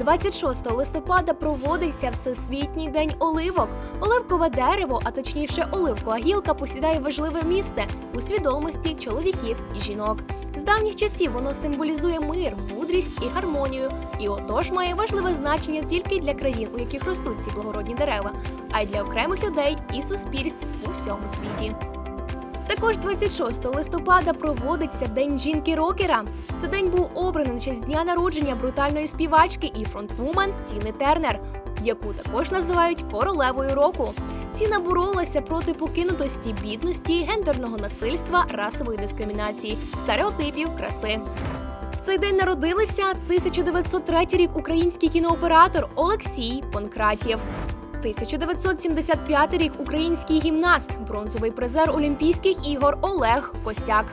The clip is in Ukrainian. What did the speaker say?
26 листопада проводиться Всесвітній день оливок. Оливкове дерево, а точніше оливкова гілка, посідає важливе місце у свідомості чоловіків і жінок. З давніх часів воно символізує мир, мудрість і гармонію, і отож має важливе значення тільки для країн, у яких ростуть ці благородні дерева, а й для окремих людей і суспільств у всьому світі. Також 26 листопада проводиться День жінки-рокера. Це день був обраний на честь дня народження брутальної співачки і фронтвумен Тіни Тернер, яку також називають королевою року. Тіна боролася проти покинутості, бідності, гендерного насильства, расової дискримінації, стереотипів, краси. Цей день народилися 1903 рік український кінооператор Олексій Понкратєв. 1975 рік український гімнаст, бронзовий призер Олімпійських ігор Олег Косяк.